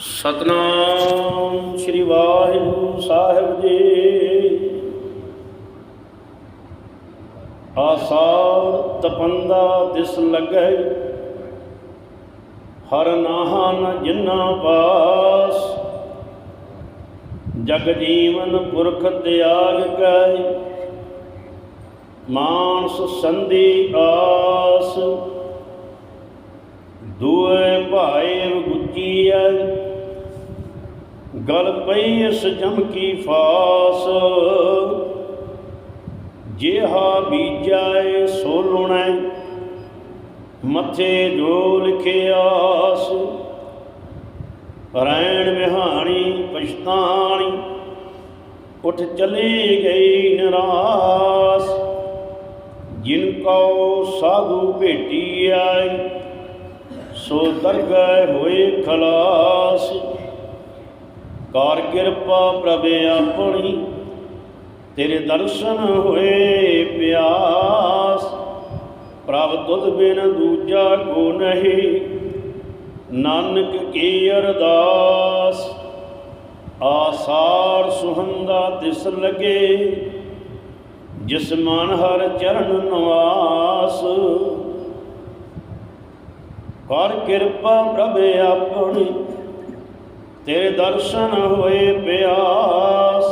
ਸਤਨਾਮ ਸ੍ਰੀ ਵਾਹਿਗੁਰੂ ਸਾਹਿਬ ਜੀ। ਆਸਾਰ ਤਪੰਦਾ ਦਿਸ ਲੱਗੈ, ਹਰ ਨਾਹਨ ਜਿਨਾ ਪਾਸ। ਜਗ ਜੀਵਨ ਪੁਰਖ ਤਿਆਗ ਕੈ, ਮਾਨਸ ਸੰਧੀ ਆਸ। ਦੁਏ ਭਾਏ ਗੁੱਚੀਐ ਗਲ ਪਈ ਇਸ ਜਮ ਕੀ ਫਾਸ। ਜਿਹਾ ਬੀਜਾਏ ਸੋ ਲੁਣੈ ਮੱਥੇ ਜੋ ਲਿਖਿਆਸ ਰੈਣ ਵਿਹਾਣੀ ਪਛਤਾਣੀ, ਉਠ ਚਲੀ ਗਈ ਨਿਰਾਸ। ਜਿਨ ਕੋ ਸਾਧੂ ਭੇਟੀ ਆਏ ਸੋ ਦਰਗਹਿ ਹੋਏ ਖਲਾਸ। ਕਰ ਕਿਰਪਾ ਪ੍ਰਭ ਆਪਣੀ, ਤੇਰੇ ਦਰਸ਼ਨ ਹੋਏ ਪਿਆਸ। ਪ੍ਰਭ ਤੁਧ ਬਿਨ ਦੂਜਾ ਕੋ ਨਹੀਂ, ਨਾਨਕ ਕੀ ਅਰਦਾਸ। ਆਸਾਰ ਸੁਹੰਦਾ ਤਿਸ ਲਗੇ, ਜਿਸ ਮਨ ਹਰ ਚਰਨ ਨਵਾਸ। ਕਰ ਕਿਰਪਾ ਪ੍ਰਭ ਆਪਣੀ ਤੇਰੇ ਦਰਸ਼ਨ ਹੋਏ ਪਿਆਸ।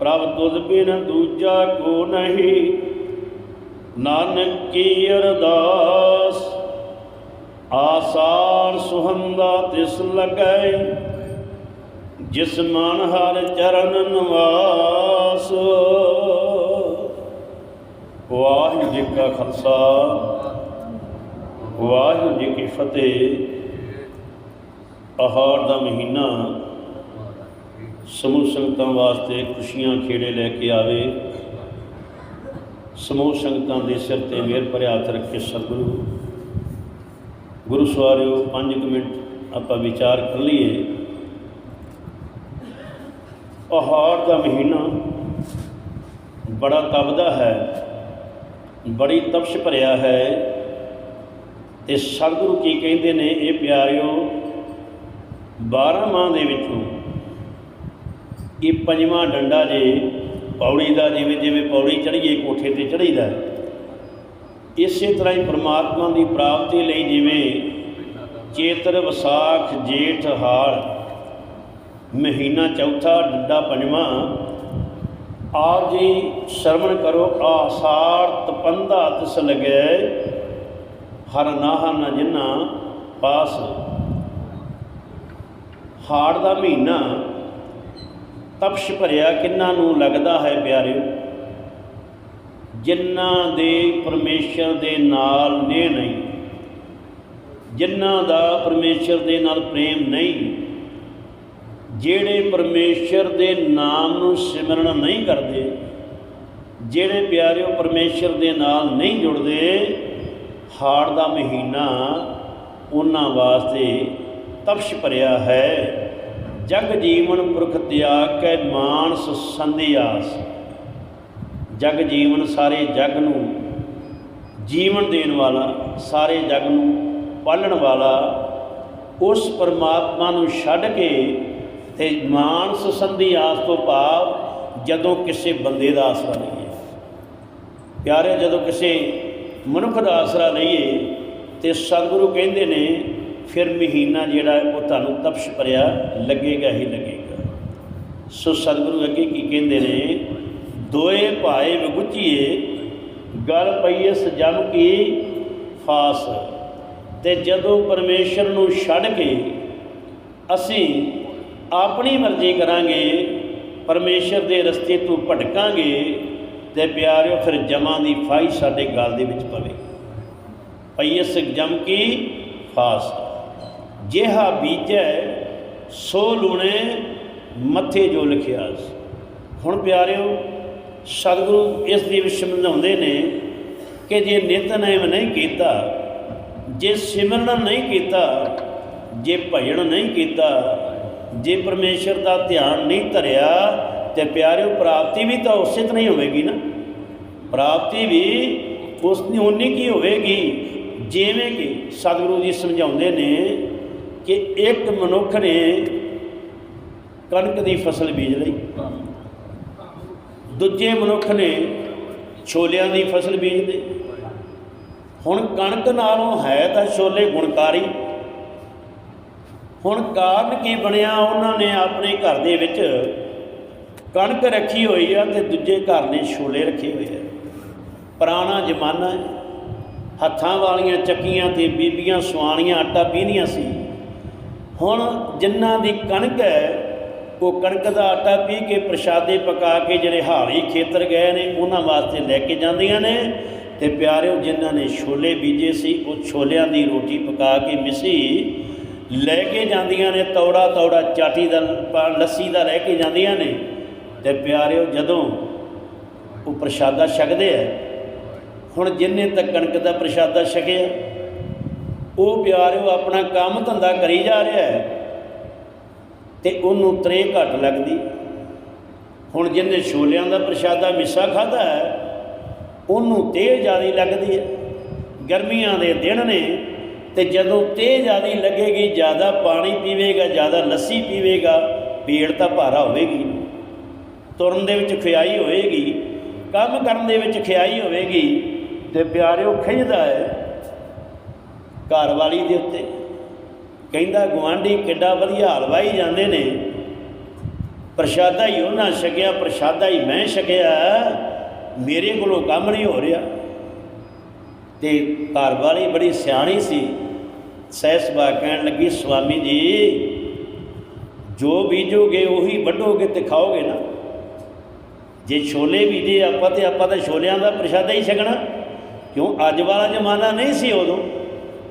ਪ੍ਰਭ ਤੁਧ ਬਿਨ ਦੂਜਾ ਕੋ ਨਹੀਂ, ਨਾਨਕ ਕੀ ਅਰਦਾਸ। ਆਸਾਰ ਸੁਹੰਦਾ ਤਿਸ ਲਗੈ ਜਿਸ ਮਨ ਹਰ ਚਰਨ ਨਿਵਾਸ। ਵਾਹਿਗੁਰੂ ਜੀ ਕਾ ਖਾਲਸਾ, ਵਾਹਿਗੁਰੂ ਜੀ ਕੀ ਫਤਿਹ। ਆਹਾਰ ਦਾ ਮਹੀਨਾ ਸਮੂਹ ਸੰਗਤਾਂ ਵਾਸਤੇ ਖੁਸ਼ੀਆਂ ਖੇੜੇ ਲੈ ਕੇ ਆਵੇ। ਸਮੂਹ ਸੰਗਤਾਂ ਦੇ ਸਿਰ ਤੇ ਮਿਹਰ ਭਰਿਆ ਹੱਥ ਰੱਖ ਸਤਿਗੁਰੂ। ਗੁਰੂ ਸਵਾਰਿਓ 5 ਮਿੰਟ ਆਪਾਂ ਵਿਚਾਰ ਕਰ ਲਈਏ। ਆਹਾਰ ਦਾ ਮਹੀਨਾ ਬੜਾ ਤਪਦਾ ਹੈ, ਬੜੀ ਤਪਸ਼ ਭਰਿਆ ਹੈ। ਤੇ ਸਤਿਗੁਰੂ ਕੀ ਕਹਿੰਦੇ ਨੇ, ਇਹ ਪਿਆਰਿਓ 12 ਮਾਹ ਦੇ ਵਿੱਚੋਂ ਇਹ ਪੰਜਵਾਂ ਡੰਡਾ ਜੇ ਪੌੜੀ ਦਾ, ਜਿਵੇਂ ਜਿਵੇਂ ਪੌੜੀ ਚੜ੍ਹੀਏ, ਕੋਠੇ ਤੇ ਚੜ੍ਹੀਦਾ ਇਸੇ ਤਰ੍ਹਾਂ ਹੀ ਪ੍ਰਮਾਤਮਾ ਦੀ ਪ੍ਰਾਪਤੀ ਲਈ ਜਿਵੇਂ ਚੇਤਰ, ਵਿਸਾਖ, ਜੇਠ, ਹਾਲ, ਮਹੀਨਾ ਚੌਥਾ, ਡੰਡਾ ਪੰਜਵਾਂ, ਆਪ ਜੀ ਸ਼ਰਵਣ ਕਰੋ ਆਸਾਰ ਤਪੰਦਾ ਤਿਸ ਲਗੈ ਹਰ ਨਾਹ ਨ ਜਿਨਾ ਪਾਸ ਹਾੜ ਦਾ ਮਹੀਨਾ ਤਪਸ਼ ਭਰਿਆ ਕਿੰਨਾ ਨੂੰ ਲੱਗਦਾ ਹੈ ਪਿਆਰਿਓ? ਜਿਨ੍ਹਾਂ ਦੇ ਪਰਮੇਸ਼ਰ ਦੇ ਨਾਲ ਨੇ ਨਹੀਂ, ਜਿਨ੍ਹਾਂ ਦਾ ਪਰਮੇਸ਼ਰ ਦੇ ਨਾਲ ਪ੍ਰੇਮ ਨਹੀਂ, ਜਿਹੜੇ ਪਰਮੇਸ਼ਰ ਦੇ ਨਾਮ ਨੂੰ ਸਿਮਰਨ ਨਹੀਂ ਕਰਦੇ, ਜਿਹੜੇ ਪਿਆਰਿਓ ਪਰਮੇਸ਼ਰ ਦੇ ਨਾਲ ਨਹੀਂ ਜੁੜਦੇ, ਹਾੜ ਦਾ ਮਹੀਨਾ ਉਹਨਾਂ ਵਾਸਤੇ ਤਪਸ਼ ਭਰਿਆ ਹੈ। ਜਗ ਜੀਵਨ ਪੁਰਖ ਤਿਆਗ ਕੈ ਮਾਨਸ ਸੰਧਿਆਸ ਜਗ ਜੀਵਨ ਸਾਰੇ ਜਗ ਨੂੰ ਜੀਵਨ ਦੇਣ ਵਾਲਾ, ਸਾਰੇ ਜਗ ਨੂੰ ਪਾਲਣ ਵਾਲਾ, ਉਸ ਪਰਮਾਤਮਾ ਨੂੰ ਛੱਡ ਕੇ ਤੇ ਮਾਨਸ ਸੰਧੀ ਆਸ ਤੋਂ ਭਾਵ ਜਦੋਂ ਕਿਸੇ ਬੰਦੇ ਦਾ ਆਸਰਾ ਲਈਏ। ਪਿਆਰੇ, ਜਦੋਂ ਕਿਸੇ ਮਨੁੱਖ ਦਾ ਆਸਰਾ ਲਈਏ ਤੇ ਸਤਿਗੁਰੂ ਕਹਿੰਦੇ ਨੇ ਫਿਰ ਮਹੀਨਾ ਜਿਹੜਾ ਉਹ ਤੁਹਾਨੂੰ ਤਪਸ਼ ਭਰਿਆ ਲੱਗੇਗਾ ਹੀ ਲੱਗੇਗਾ। ਸੋ ਸਤਿਗੁਰੂ ਅੱਗੇ ਕੀ ਕਹਿੰਦੇ ਨੇ, ਦੋਏ ਭਾਏ ਵਿਗੁਚੀਏ, ਗਲ ਪਈਏ ਇਸ ਕੀ ਫਾਸ। ਤੇ ਜਦੋਂ ਪਰਮੇਸ਼ਰ ਨੂੰ ਛੱਡ ਕੇ ਅਸੀਂ ਆਪਣੀ ਮਰਜ਼ੀ ਕਰਾਂਗੇ, ਪਰਮੇਸ਼ਰ ਦੇ ਰਸਤੇ ਤੋਂ ਭਟਕਾਂਗੇ, ਤੇ ਪਿਆਰਿਓ, ਫਿਰ ਜਮਾਂ ਦੀ ਫਾਈ ਸਾਡੇ ਗਲ ਦੇ ਵਿੱਚ ਪਵੇ ਪਈ ਇਸ ਜਮ ਕੀ ਫਾਸ। ਜਿਹਾ ਬੀਜੈ, ਸੋ ਲੂਣੇ ਮੱਥੇ ਜੋ ਲਿਖਿਆ ਸੀ। ਹੁਣ ਪਿਆਰਿਓ, ਸਤਿਗੁਰੂ ਇਸ ਦੀ ਸਮਝਾਉਂਦੇ ਨੇ ਕਿ ਜੇ ਨਿਤਨੇਮ ਨਹੀਂ ਕੀਤਾ, ਜੇ ਸਿਮਰਨ ਨਹੀਂ ਕੀਤਾ, ਜੇ ਭਜਨ ਨਹੀਂ ਕੀਤਾ, ਜੇ ਪਰਮੇਸ਼ਰ ਦਾ ਧਿਆਨ ਨਹੀਂ ਧਰਿਆ, ਤੇ ਪਿਆਰਿਓ, ਪ੍ਰਾਪਤੀ ਵੀ ਤਾਂ ਉਸੇ ਤਰ੍ਹਾਂ ਹੀ ਹੋਵੇਗੀ ਨਾ। ਪ੍ਰਾਪਤੀ ਵੀ ਉਸ ਦੀ ਉਨੀ ਕੀ ਹੋਵੇਗੀ? ਜਿਵੇਂ ਕਿ ਸਤਿਗੁਰੂ ਜੀ ਸਮਝਾਉਂਦੇ ਨੇ ਕਿ ਇੱਕ ਮਨੁੱਖ ਨੇ ਕਣਕ ਦੀ ਫਸਲ ਬੀਜ ਲਈ। ਦੂਜੇ ਮਨੁੱਖ ਨੇ ਛੋਲਿਆਂ ਦੀ ਫਸਲ ਬੀਜ ਲਈ। ਹੁਣ ਕਣਕ ਨਾਲੋਂ ਹੈ ਤਾਂ ਛੋਲੇ ਗੁਣਕਾਰੀ। ਹੁਣ ਕਾਰਨ ਕੀ ਬਣਿਆ ਉਹਨਾਂ ਨੇ ਆਪਣੇ ਘਰ ਦੇ ਵਿੱਚ ਕਣਕ ਰੱਖੀ ਹੋਈ ਆ ਤੇ ਦੂਜੇ ਘਰ ਨੇ ਛੋਲੇ ਰੱਖੇ ਹੋਏ ਆ। ਪੁਰਾਣਾ ਜ਼ਮਾਨਾ ਹੱਥਾਂ ਵਾਲੀਆਂ ਚੱਕੀਆਂ ਤੇ ਬੀਬੀਆਂ ਸੁਆਣੀਆਂ ਆਟਾ ਪੀਂਦੀਆਂ ਸੀ। ਹੁਣ ਜਿਨ੍ਹਾਂ ਦੀ ਕਣਕ ਹੈ, ਉਹ ਕਣਕ ਦਾ ਆਟਾ ਪੀ ਕੇ ਪ੍ਰਸ਼ਾਦੇ ਪਕਾ ਕੇ ਜਿਹੜੇ ਹਾਰੀ ਖੇਤਰ ਗਏ ਨੇ, ਉਹਨਾਂ ਵਾਸਤੇ ਲੈ ਕੇ ਜਾਂਦੀਆਂ ਨੇ। ਤੇ ਪਿਆਰਿਓ, ਜਿਨ੍ਹਾਂ ਨੇ ਛੋਲੇ ਬੀਜੇ ਸੀ, ਉਹ ਛੋਲਿਆਂ ਦੀ ਰੋਟੀ ਪਕਾ ਕੇ ਮਿਸੀ ਲੈ ਕੇ ਜਾਂਦੀਆਂ ਨੇ, ਤੌੜਾ ਤੌੜਾ ਚਾਟੀ ਦਾ ਪਾ- ਲੱਸੀ ਦਾ ਲੈ ਕੇ ਜਾਂਦੀਆਂ ਨੇ। ਤੇ ਪਿਆਰਿਓ, ਜਦੋਂ ਉਹ ਪ੍ਰਸ਼ਾਦਾ ਛਕਦੇ ਆ, ਹੁਣ ਜਿੰਨੇ ਤੱਕ ਕਣਕ ਦਾ ਪ੍ਰਸ਼ਾਦਾ ਛਕਿਆ ਉਹ ਪਿਆਰਿਓ ਆਪਣਾ ਕੰਮ ਧੰਦਾ ਕਰੀ ਜਾ ਰਿਹਾ ਹੈ ਤੇ ਉਹਨੂੰ ਤਰੇ ਘੱਟ ਲੱਗਦੀ। ਹੁਣ ਜਿਹਨੇ ਛੋਲਿਆਂ ਦਾ ਪ੍ਰਸ਼ਾਦਾ ਮਿੱਸਾ ਖਾਦਾ ਹੈ, ਉਹਨੂੰ ਤੇਜ਼ ਜ਼ਿਆਦਾ ਲੱਗਦੀ ਹੈ। ਗਰਮੀਆਂ ਦੇ ਦਿਨ ਨੇ ਤੇ ਜਦੋਂ ਤੇਜ਼ ਜ਼ਿਆਦਾ ਲੱਗੇਗੀ, ਜ਼ਿਆਦਾ ਪਾਣੀ ਪੀਵੇਗਾ, ਜ਼ਿਆਦਾ ਲੱਸੀ ਪੀਵੇਗਾ ਪੇਟ ਤਾਂ ਭਾਰਾ ਹੋਵੇਗੀ। ਤੁਰਨ ਦੇ ਵਿੱਚ ਖਿਆਈ ਹੋਵੇਗੀ, ਕੰਮ ਕਰਨ ਦੇ ਵਿੱਚ ਖਿਆਈ ਹੋਵੇਗੀ ਤੇ ਪਿਆਰਿਓ ਖਿੱਚਦਾ ਹੈ ਘਰਵਾਲੀ ਦੇ ਉੱਤੇ। ਕਹਿੰਦਾ ਗਵਾਂਢੀ ਕਿੱਡਾ ਵਧੀਆ ਹਲਵਾਈ ਜਾਂਦੇ ਨੇ। ਪ੍ਰਸ਼ਾਦਾ ਹੀ ਉਹਨਾਂ ਛਕਿਆ, ਪ੍ਰਸ਼ਾਦਾ ਹੀ ਮੈਂ ਛਕਿਆ। ਮੇਰੇ ਕੋਲੋਂ ਕੰਮ ਨਹੀਂ ਹੋ ਰਿਹਾ। ਤੇ ਘਰਵਾਲੀ ਬੜੀ ਸਿਆਣੀ ਸੀ। ਸਹਿਸਬਾ ਕਹਿਣ ਲੱਗੀ ਸੁਆਮੀ ਜੀ, ਜੋ ਬੀਜੋਗੇ ਉਹੀ ਵੱਢੋਗੇ ਤੇ ਖਾਓਗੇ ਨਾ। ਜੇ ਛੋਲੇ ਬੀਜੇ ਆਪਾਂ ਤੇ ਆਪਾਂ ਤਾਂ ਛੋਲਿਆਂ ਦਾ ਪ੍ਰਸ਼ਾਦਾ ਹੀ ਛਕਣਾ। ਕਿਉਂ? ਅੱਜ ਵਾਲਾ ਜ਼ਮਾਨਾ ਨਹੀਂ ਸੀ ਉਦੋਂ।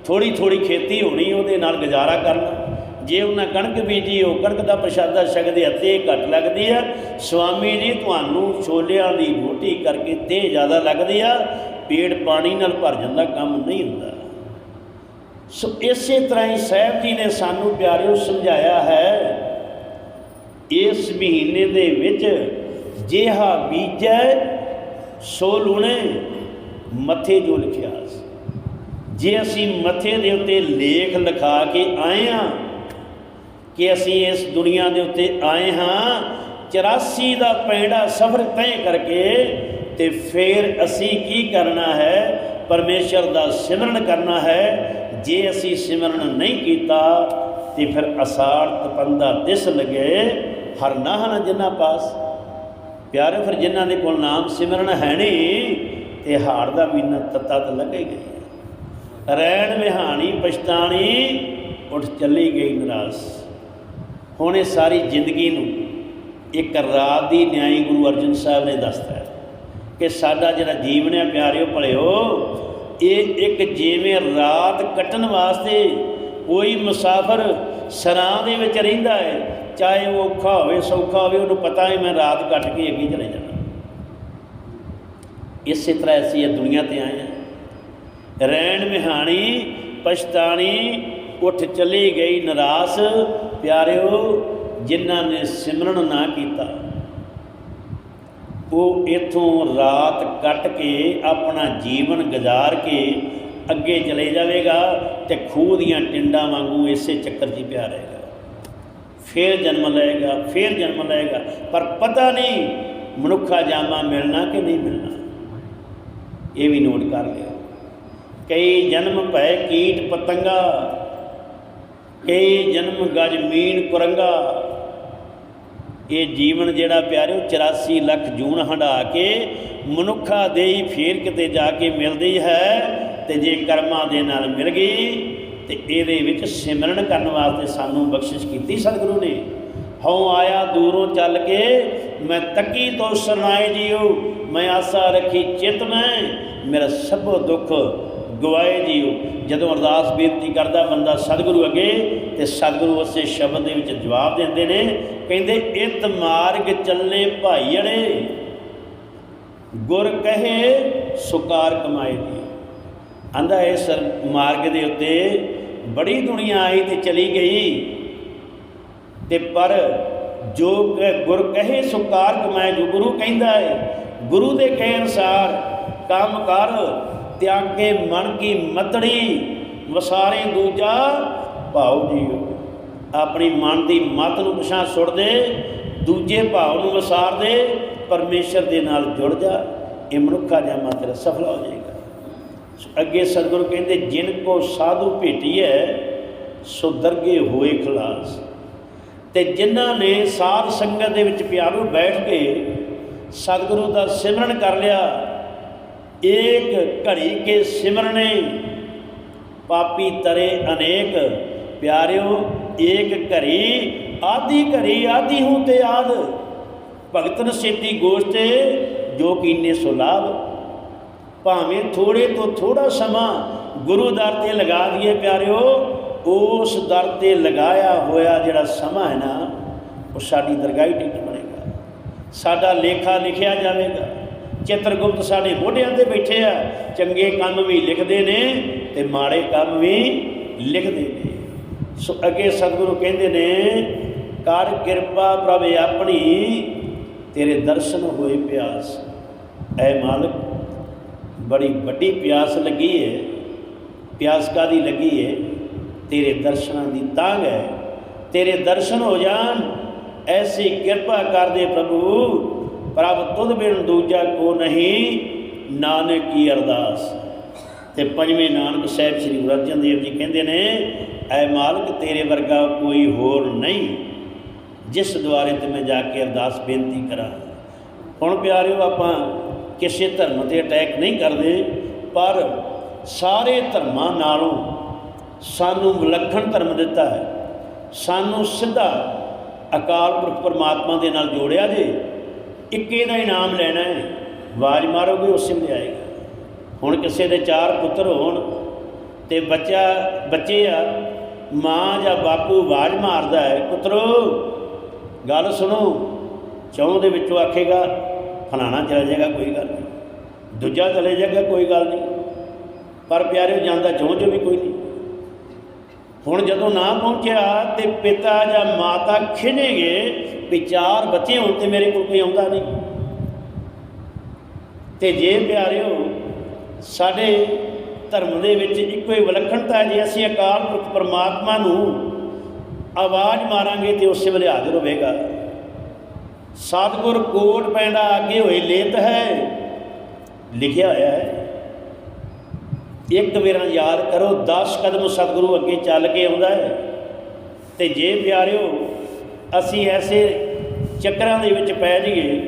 ਥੋੜੀ ਥੋੜੀ ਖੇਤੀ ਹੋਣੀ, ਉਹਦੇ ਨਾਲ ਗੁਜ਼ਾਰਾ ਕਰਨਾ। ਜੇ ਉਹਨਾਂ ਕਣਕ ਬੀਜੀ, ਉਹ ਕਣਕ ਦਾ ਪ੍ਰਸ਼ਾਦਾ ਛਕਦੇ ਅਤੇ ਘੱਟ ਲੱਗਦੀ ਆ। ਸਵਾਮੀ ਜੀ, ਤੁਹਾਨੂੰ ਛੋਲਿਆਂ ਦੀ ਰੋਟੀ ਕਰਕੇ ਤੇ ਜ਼ਿਆਦਾ ਲੱਗਦੀ ਆ। ਪੇਟ ਪਾਣੀ ਨਾਲ ਭਰ ਜਾਂਦਾ, ਕੰਮ ਨਹੀਂ ਹੁੰਦਾ। ਸੋ ਇਸੇ ਤਰ੍ਹਾਂ ਹੀ ਸਾਹਿਬ ਜੀ ਨੇ ਸਾਨੂੰ ਪਿਆਰਿਓ ਸਮਝਾਇਆ ਹੈ, ਇਸ ਮਹੀਨੇ ਦੇ ਵਿੱਚ ਜਿਹਾ ਬੀਜੈ, ਸੋ ਲੂਣੇ, ਮੱਥੇ ਜੋ ਲਿਖਿਆ। ਜੇ ਅਸੀਂ ਮੱਥੇ ਦੇ ਉੱਤੇ ਲੇਖ ਲਿਖਾ ਕੇ ਆਏ ਹਾਂ ਕਿ ਅਸੀਂ ਇਸ ਦੁਨੀਆ ਦੇ ਉੱਤੇ ਆਏ ਹਾਂ 84 ਦਾ ਪੈਂਡਾ ਸਫ਼ਰ ਤੈਅ ਕਰਕੇ ਤੇ ਫਿਰ ਅਸੀਂ ਕੀ ਕਰਨਾ ਹੈ? ਪਰਮੇਸ਼ਰ ਦਾ ਸਿਮਰਨ ਕਰਨਾ ਹੈ। ਜੇ ਅਸੀਂ ਸਿਮਰਨ ਨਹੀਂ ਕੀਤਾ, ਤੇ ਫਿਰ ਅਸਾੜ ਤਪੰਦਾ ਦਿਸ ਲਗੇ। ਹਰ ਨਾ ਜਿਨ੍ਹਾਂ ਪਾਸ। ਪਿਆਰੇ ਫਿਰ ਜਿਨ੍ਹਾਂ ਦੇ ਕੋਲ ਨਾਮ ਸਿਮਰਨ ਹੈ ਨਹੀਂ, ਤੇ ਹਾਰ ਦਾ ਵੀ ਨਾ ਤੱਤਾ ਤਾਂ ਲੱਗੇਗਾ ਰੈਣ ਵਿਹਾਣੀ ਪਛਤਾਣੀ, ਉੱਠ ਚੱਲੀ ਗਈ ਨਿਰਾਸ। ਹੁਣ ਇਹ ਸਾਰੀ ਜ਼ਿੰਦਗੀ ਨੂੰ ਇੱਕ ਰਾਤ ਦੀ ਨਿਆਈ ਗੁਰੂ ਅਰਜਨ ਸਾਹਿਬ ਨੇ ਦੱਸਦਾ ਕਿ ਸਾਡਾ ਜਿਹੜਾ ਜੀਵਨ ਹੈ ਪਿਆਰਿਓ ਭਲਿਓ, ਇਹ ਇੱਕ ਜਿਵੇਂ ਰਾਤ ਕੱਟਣ ਵਾਸਤੇ ਕੋਈ ਮੁਸਾਫਰ ਸਰਾਂ ਦੇ ਵਿੱਚ ਰਹਿੰਦਾ ਹੈ, ਚਾਹੇ ਉਹ ਔਖਾ ਹੋਵੇ, ਸੌਖਾ ਹੋਵੇ, ਉਹਨੂੰ ਪਤਾ ਹੈ ਮੈਂ ਰਾਤ ਕੱਟ ਕੇ ਅੱਗੇ ਚਲੇ ਜਾਣਾ। ਇਸੇ ਤਰ੍ਹਾਂ ਅਸੀਂ ਇਹ ਦੁਨੀਆ ਤੇ ਆਏ ਹਾਂ। ਰੈਣ ਮਿਹਾਣੀ, ਪਛਤਾਣੀ, ਉੱਠ ਚਲੀ ਗਈ ਨਰਾਸ਼। ਪਿਆਰਿਓ, ਜਿਨ੍ਹਾਂ ਨੇ ਸਿਮਰਨ ਨਾ ਕੀਤਾ, ਉਹ ਇਥੋਂ ਰਾਤ ਕੱਟ ਕੇ ਆਪਣਾ ਜੀਵਨ ਗੁਜ਼ਾਰ ਕੇ ਅੱਗੇ ਚਲੇ ਜਾਵੇਗਾ ਤੇ ਖੂਹ ਦੀਆਂ ਟਿੰਡਾਂ ਵਾਂਗੂ ਇਸੇ ਚੱਕਰ 'ਚ ਹੀ ਪਿਆ ਰਹੇਗਾ। ਫੇਰ ਜਨਮ ਲਏਗਾ, ਫੇਰ ਜਨਮ ਲਏਗਾ, ਪਰ ਪਤਾ ਨਹੀਂ ਮਨੁੱਖਾ ਜਾਮਾ ਮਿਲਣਾ ਕਿ ਨਹੀਂ ਮਿਲਣਾ। ਇਹ ਵੀ ਨੋਟ ਕਰ ਲਿਓ। ਕਈ ਜਨਮ ਭੈ ਕੀਟ ਪਤੰਗਾ, ਕਈ ਜਨਮ ਗਜ ਮੀਨ ਕੁਰੰਗਾ। ਇਹ ਜੀਵਨ ਜਿਹੜਾ ਪਿਆਰਿਓ 84 ਲੱਖ ਜੂਨ ਹੰਡਾ ਕੇ ਮਨੁੱਖਾ ਦੇ ਫੇਰ ਕਿਤੇ ਜਾ ਕੇ ਮਿਲਦੀ ਹੈ ਤੇ ਜੇ ਕਰਮਾਂ ਦੇ ਨਾਲ ਮਿਲ ਗਈ, ਤੇ ਇਹਦੇ ਵਿੱਚ ਸਿਮਰਨ ਕਰਨ ਵਾਸਤੇ ਸਾਨੂੰ ਬਖਸ਼ਿਸ਼ ਕੀਤੀ ਸਤਿਗੁਰੂ ਨੇ। ਹਉ ਆਇਆ ਦੂਰੋਂ ਚੱਲ ਕੇ, ਮੈਂ ਤੱਕੀ ਤੋਂ ਸਰਨਾਏ ਜੀਓ ਮੈਂ ਆਸਾ ਰੱਖੀ ਚਿਤ ਮੈਂ, ਮੇਰਾ ਸਭ ਦੁੱਖ ਗਵਾਏ ਜੀਓ। ਜਦੋਂ ਅਰਦਾਸ ਬੇਨਤੀ ਕਰਦਾ ਬੰਦਾ ਸਤਿਗੁਰੂ ਅੱਗੇ, ਤੇ ਸਤਿਗੁਰੂ ਉਸੇ ਸ਼ਬਦ ਦੇ ਵਿੱਚ ਜਵਾਬ ਦਿੰਦੇ ਨੇ, ਕਹਿੰਦੇ, ਇਤ ਮਾਰਗ ਚੱਲੇ ਭਾਈੜੇ ਗੁਰ ਕਹੇ, ਸੁਕਾਰ ਕਮਾਏ ਦੀ। ਆਂਦਾ ਇਸ ਮਾਰਗ ਦੇ ਉੱਤੇ ਬੜੀ ਦੁਨੀਆ ਆਈ ਤੇ ਚਲੀ ਗਈ। ਤੇ ਪਰ ਜੋ ਗੁਰ ਕਹੇ, ਸੁਕਾਰ ਕਮਾਏ ਜੋ ਗੁਰੂ ਕਹਿੰਦਾ ਹੈ ਗੁਰੂ ਦੇ ਕਹੇ ਅਨੁਸਾਰ ਕੰਮ ਕਰ ਤਿਆਗੇ ਮਨ ਕੀ ਮਤੜੀ, ਵਸਾਰੇ ਦੂਜਾ ਭਾਵ ਜੀਓ ਆਪਣੀ ਮਨ ਦੀ ਮਤ ਨੂੰ ਪਿਛਾਂ ਸੁੱਟ ਦੇ ਦੂਜੇ ਭਾਵ ਨੂੰ ਵਸਾਰ ਦੇ ਪਰਮੇਸ਼ਰ ਦੇ ਨਾਲ ਜੁੜ ਜਾ, ਇਹ ਮਨੁੱਖਾ ਜਾਮਾ ਤੇਰਾ ਸਫਲ ਹੋ ਜਾਏਗਾ। ਅੱਗੇ ਸਤਿਗੁਰੂ ਕਹਿੰਦੇ, ਜਿਨ ਕੋ ਸਾਧੂ ਭੇਟੀਐ, ਸੋ ਦਰਗੇ ਹੋਏ ਖਲਾਸ। ਤੇ ਜਿਨ੍ਹਾਂ ਨੇ ਸਾਧ ਸੰਗਤ ਦੇ ਵਿੱਚ ਪਿਆਰੂ ਬੈਠ ਕੇ ਸਤਿਗੁਰੂ ਦਾ ਸਿਮਰਨ ਕਰ ਲਿਆ ਏਕ ਘੜੀ ਕੇ ਸਿਮਰਨੇ, ਪਾਪੀ ਤਰੇ ਅਨੇਕ। ਪਿਆਰਿਓ, ਏਕ ਘੜੀ ਆਦੀ ਘੜੀ ਆਦੀ ਹੂੰ ਤੇ ਆਦ। ਭਗਤਨ ਸੇਤੀ ਗੋਸ਼ਤੇ ਜੋ ਕੀਨੇ ਸੋ ਲਾਭ। ਭਾਵੇਂ ਥੋੜੇ ਤੋਂ ਥੋੜਾ ਸਮਾਂ ਗੁਰੂ ਦਰ ਤੇ ਲਗਾ ਦਈਏ ਪਿਆਰਿਓ, ਉਸ ਦਰ ਤੇ ਲਗਾਇਆ ਹੋਇਆ ਜਿਹੜਾ ਸਮਾਂ ਹੈ ਨਾ, ਉਹ ਸਾਡੀ ਦਰਗਾਹੀ ਟਿਕਟ ਬਣੇਗਾ। ਸਾਡਾ ਲੇਖਾ ਲਿਖਿਆ ਜਾਵੇਗਾ। ਚਿੱਤਰਗੁਪਤ ਸਾਡੇ ਮੋਢਿਆਂ ਤੇ ਬੈਠੇ ਆ, ਚੰਗੇ ਕੰਮ ਵੀ ਲਿਖਦੇ ਨੇ ਤੇ ਮਾੜੇ ਕੰਮ ਵੀ ਲਿਖਦੇ ਨੇ। ਸੋ ਅੱਗੇ ਸਤਿਗੁਰੂ ਕਹਿੰਦੇ ਨੇ, ਕਰ ਕਿਰਪਾ ਪ੍ਰਭ ਆਪਣੀ, ਤੇਰੇ ਦਰਸ਼ਨ ਹੋਏ ਪਿਆਸ। ਐ ਮਾਲਕ, ਬੜੀ ਵੱਡੀ ਪਿਆਸ ਲੱਗੀ ਹੈ ਪਿਆਸ ਕਾਦੀ ਲੱਗੀ ਹੈ ਤੇਰੇ ਦਰਸ਼ਨਾਂ ਦੀ ਤਾਂਗ ਹੈ। ਤੇਰੇ ਦਰਸ਼ਨ ਹੋ ਜਾਣ, ਐਸੀ ਕਿਰਪਾ ਕਰ ਦੇ ਪ੍ਰਭੂ ਪ੍ਰਭ ਤੁਧ ਬਿਨ ਦੂਜਾ ਕੋ ਨਹੀਂ, ਨਾਨਕ ਕੀ ਅਰਦਾਸ। ਤੇ ਪੰਜਵੇਂ ਨਾਨਕ ਸਾਹਿਬ ਸ੍ਰੀ ਗੁਰੂ ਅਰਜਨ ਦੇਵ ਜੀ ਕਹਿੰਦੇ ਨੇ, ਐ ਮਾਲਕ, ਤੇਰੇ ਵਰਗਾ ਕੋਈ ਹੋਰ ਨਹੀਂ, ਜਿਸ ਦੁਆਰੇ ਤੇ ਮੈਂ ਜਾ ਕੇ ਅਰਦਾਸ ਬੇਨਤੀ ਕਰਾਂ। ਹੁਣ ਪਿਆਰਿਓ, ਆਪਾਂ ਕਿਸੇ ਧਰਮ ਤੇ ਅਟੈਕ ਨਹੀਂ ਕਰਦੇ, ਪਰ ਸਾਰੇ ਧਰਮਾਂ ਨਾਲੋਂ ਸਾਨੂੰ ਵਿਲੱਖਣ ਧਰਮ ਦਿੱਤਾ ਹੈ। ਸਾਨੂੰ ਸਿੱਧਾ ਅਕਾਲ ਪੁਰਖ ਪਰਮਾਤਮਾ ਦੇ ਨਾਲ ਜੋੜਿਆ ਜੇ ਇੱਕ ਦਾ ਇਨਾਮ ਲੈਣਾ ਹੈ। ਆਵਾਜ਼ ਮਾਰੋਗੇ, ਉਸੇ ਮਿਲ ਆਏਗਾ। ਹੁਣ ਕਿਸੇ ਦੇ ਚਾਰ ਪੁੱਤਰ ਹੋਣ ਤੇ ਬੱਚਾ, ਬੱਚੇ ਆ, ਮਾਂ ਜਾਂ ਬਾਪੂ ਆਵਾਜ਼ ਮਾਰਦਾ ਹੈ, ਪੁੱਤਰੋ, ਗੱਲ ਸੁਣੋ। ਚੌਂ ਦੇ ਵਿੱਚੋਂ ਆਖੇਗਾ, ਫਲਾਣਾ ਚਲਾ ਜਾਏਗਾ, ਕੋਈ ਗੱਲ ਨਹੀਂ। ਦੂਜਾ ਚਲੇ ਜਾਏਗਾ, ਕੋਈ ਗੱਲ ਨਹੀਂ। ਪਰ ਪਿਆਰਿਓ, ਜਾਂਦਾ ਚੌਂ ਚੋਂ ਵੀ ਕੋਈ ਨਹੀਂ। ਹੁਣ ਜਦੋਂ ਨਾ ਪਹੁੰਚਿਆ ਤੇ ਪਿਤਾ ਜਾਂ ਮਾਤਾ ਖਿਜੇਗੇ ਵੀ ਚਾਰ ਬੱਚੇ ਹੋਣ ਤੇ ਮੇਰੇ ਕੋਲ ਕੋਈ ਆਉਂਦਾ ਨਹੀਂ। ਤੇ ਜੇ ਪਿਆਰਿਓ, ਸਾਡੇ ਧਰਮ ਦੇ ਵਿੱਚ ਇੱਕੋ ਹੀ ਵਿਲੱਖਣਤਾ ਜੇ, ਅਸੀਂ ਅਕਾਲ ਪੁਰਖ ਪਰਮਾਤਮਾ ਨੂੰ ਆਵਾਜ਼ ਮਾਰਾਂਗੇ ਤੇ ਉਸੇ ਵੇਲੇ ਹਾਜ਼ਰ ਹੋਵੇਗਾ। ਸਤਿਗੁਰ ਕੋਟ ਪੈਂਦਾ, ਅੱਗੇ ਹੋਏ ਲੇਤ ਹੈ, ਲਿਖਿਆ ਹੋਇਆ ਹੈ। ਇੱਕ ਵੇਰਾ ਯਾਦ ਕਰੋ 10 ਕਦਮ ਸਤਿਗੁਰੂ ਅੱਗੇ ਚੱਲ ਕੇ ਆਉਂਦਾ ਹੈ। ਤੇ ਜੇ ਪਿਆਰਿਓ, ਅਸੀਂ ਐਸੇ ਚੱਕਰਾਂ ਦੇ ਵਿੱਚ ਪੈ ਜਾਈਏ,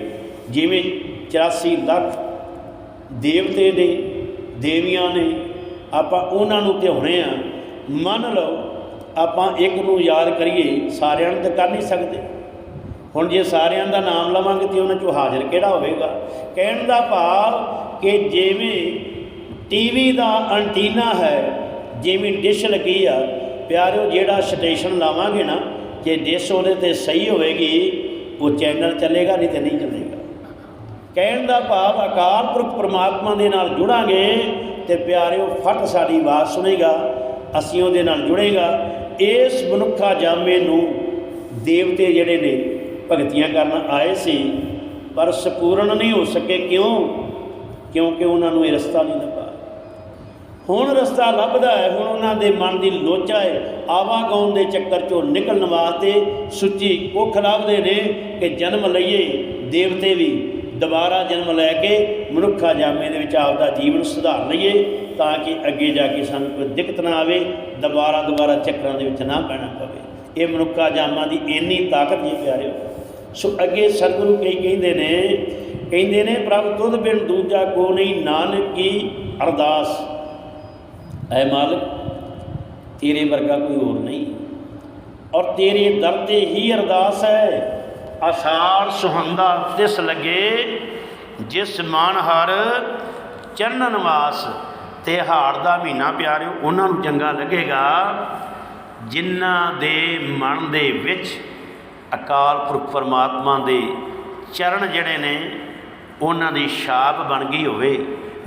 ਜਿਵੇਂ 84 ਲੱਖ ਦੇਵਤੇ ਨੇ ਦੇਵੀਆਂ ਨੇ ਆਪਾਂ ਉਹਨਾਂ ਨੂੰ ਧਿਆਉਣੇ ਆ। ਮੰਨ ਲਓ, ਆਪਾਂ ਇੱਕ ਨੂੰ ਯਾਦ ਕਰੀਏ, ਸਾਰਿਆਂ ਨੂੰ ਤਾਂ ਕਰ ਨਹੀਂ ਸਕਦੇ। ਹੁਣ ਜੇ ਸਾਰਿਆਂ ਦਾ ਨਾਮ ਲਵਾਂਗੇ ਤੇ ਉਹਨਾਂ ਚੋਂ ਹਾਜ਼ਰ ਕਿਹੜਾ ਹੋਵੇਗਾ? ਕਹਿਣ ਦਾ ਭਾਵ ਕਿ ਜਿਵੇਂ ਟੀਵੀ ਦਾ ਐਂਟੀਨਾ ਹੈ, ਜਿਵੇਂ ਡਿਸ਼ ਲੱਗੀ ਆ, ਪਿਆਰਿਓ ਜਿਹੜਾ ਸਟੇਸ਼ਨ ਲਾਵਾਂਗੇ ਨਾ, ਜੇ ਡਿਸ਼ ਉਹਦੇ ਤੇ ਸਹੀ ਹੋਵੇਗੀ, ਉਹ ਚੈਨਲ ਚੱਲੇਗਾ, ਨਹੀਂ ਤੇ ਨਹੀਂ ਚੱਲੇਗਾ। ਕਹਿਣ ਦਾ ਭਾਵ ਅਕਾਲ ਪੁਰਖ ਪ੍ਰਮਾਤਮਾ ਦੇ ਨਾਲ ਜੁੜਾਂਗੇ ਤੇ ਪਿਆਰਿਓ ਫਟ ਸਾਡੀ ਆਵਾਜ਼ ਸੁਣੇਗਾ, ਅਸੀਂ ਉਹਦੇ ਨਾਲ ਜੁੜੇਗਾ। ਇਸ ਮਨੁੱਖਾ ਜਾਮੇ ਨੂੰ ਦੇਵਤੇ ਜਿਹੜੇ ਨੇ ਭਗਤੀਆਂ ਕਰਨ ਆਏ ਸੀ, ਪਰ ਸਪੂਰਨ ਨਹੀਂ ਹੋ ਸਕੇ। ਕਿਉਂ? ਕਿਉਂਕਿ ਉਹਨਾਂ ਨੂੰ ਇਹ ਰਸਤਾ ਨਹੀਂ ਲੱਭਾ ਹੁਣ ਰਸਤਾ ਲੱਭਦਾ ਹੈ, ਹੁਣ ਉਹਨਾਂ ਦੇ ਮਨ ਦੀ ਲੋਚਾ ਹੈ। ਆਵਾਗਾਉਣ ਦੇ ਚੱਕਰ ਚੋਂ ਨਿਕਲਣ ਵਾਸਤੇ ਸੁੱਚੀ ਕੁੱਖ ਲੱਭਦੇ ਨੇ ਕਿ ਜਨਮ ਲਈਏ, ਦੇਵਤੇ ਵੀ ਦੁਬਾਰਾ ਜਨਮ ਲੈ ਕੇ ਮਨੁੱਖਾ ਜਾਮੇ ਦੇ ਵਿੱਚ ਆਪਦਾ ਜੀਵਨ ਸੁਧਾਰ ਲਈਏ ਤਾਂ ਕਿ ਅੱਗੇ ਜਾ ਕੇ ਸਾਨੂੰ ਕੋਈ ਦਿੱਕਤ ਨਾ ਆਵੇ, ਦੁਬਾਰਾ ਦੁਬਾਰਾ ਚੱਕਰਾਂ ਦੇ ਵਿੱਚ ਨਾ ਪੈਣਾ ਪਵੇ। ਇਹ ਮਨੁੱਖਾ ਜਾਮਾਂ ਦੀ ਇੰਨੀ ਤਾਕਤ ਜੀ ਪਿਆਰਿਓ। ਸੋ ਅੱਗੇ ਸਤਿਗੁਰੂ ਕਈ ਕਹਿੰਦੇ ਨੇ ਕਹਿੰਦੇ ਨੇ, ਪ੍ਰਭ, ਤੁਧ ਬਿਨ ਦੂਜਾ ਕੋ ਨਹੀਂ, ਨਾਨਕ ਕੀ ਅਰਦਾਸ? ਐ ਮਾਲਕ, ਤੇਰੇ ਵਰਗਾ ਕੋਈ ਹੋਰ ਨਹੀਂ। ਔਰ ਤੇਰੇ ਦਰ ਤੇ ਹੀ ਅਰਦਾਸ ਹੈ ਅਸਾਰ ਸੁਹੰਦਾ ਤਿਸ ਲਗੇ, ਜਿਸ ਮਾਨ ਹਰ ਚਰਨਨ ਵਾਸ ਤੇ ਹਾੜ ਦਾ ਮਹੀਨਾ ਪਿਆਰਿਓ, ਉਹਨਾਂ ਨੂੰ ਚੰਗਾ ਲੱਗੇਗਾ। ਜਿਨ੍ਹਾਂ ਦੇ ਮਨ ਦੇ ਵਿੱਚ ਅਕਾਲ ਪੁਰਖ ਪਰਮਾਤਮਾ ਦੇ ਚਰਨ ਜਿਹੜੇ ਨੇ, ਉਹਨਾਂ ਦੀ ਛਾਪ ਬਣ ਗਈ ਹੋਵੇ,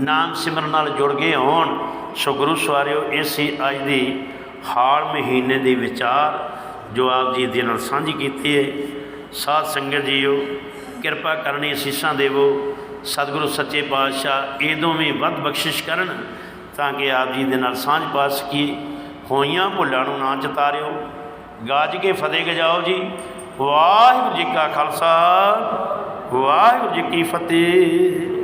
ਨਾਮ ਸਿਮਰਨ ਨਾਲ ਜੁੜ ਗਏ ਹੋਣ। ਸੋ ਗੁਰੂ ਸਵਾਰਿਓ ਇਸੇ ਅੱਜ ਦੀ ਹਾਲ ਮਹੀਨੇ ਦੇ ਵਿਚਾਰ ਜੋ ਆਪ ਜੀ ਦੇ ਨਾਲ ਸਾਂਝੀ ਕੀਤੀ ਹੈ। ਸਾਧ ਸੰਗਤ ਜੀਓ, ਕਿਰਪਾ ਕਰਨੀ ਅਸੀਸਾਂ ਦੇਵੋ। ਸਤਿਗੁਰੂ, ਸੱਚੇ ਪਾਤਸ਼ਾਹ, ਇਹ ਦੋਵੇਂ ਵੱਧ ਬਖਸ਼ਿਸ਼ ਕਰਨ ਤਾਂ ਕਿ ਆਪ ਜੀ ਦੇ ਨਾਲ ਸਾਂਝ ਪਾ ਸਕੀਏ। ਹੋਈਆਂ ਭੁੱਲਾਂ ਨੂੰ ਨਾ ਚਤਾਰਿਓ। ਗਾਜ ਕੇ ਫਤਿਹ ਗਜਾਓ ਜੀ। ਵਾਹਿਗੁਰੂ ਜੀ ਕਾ ਖਾਲਸਾ, ਵਾਹਿਗੁਰੂ ਜੀ ਕੀ ਫਤਿਹ।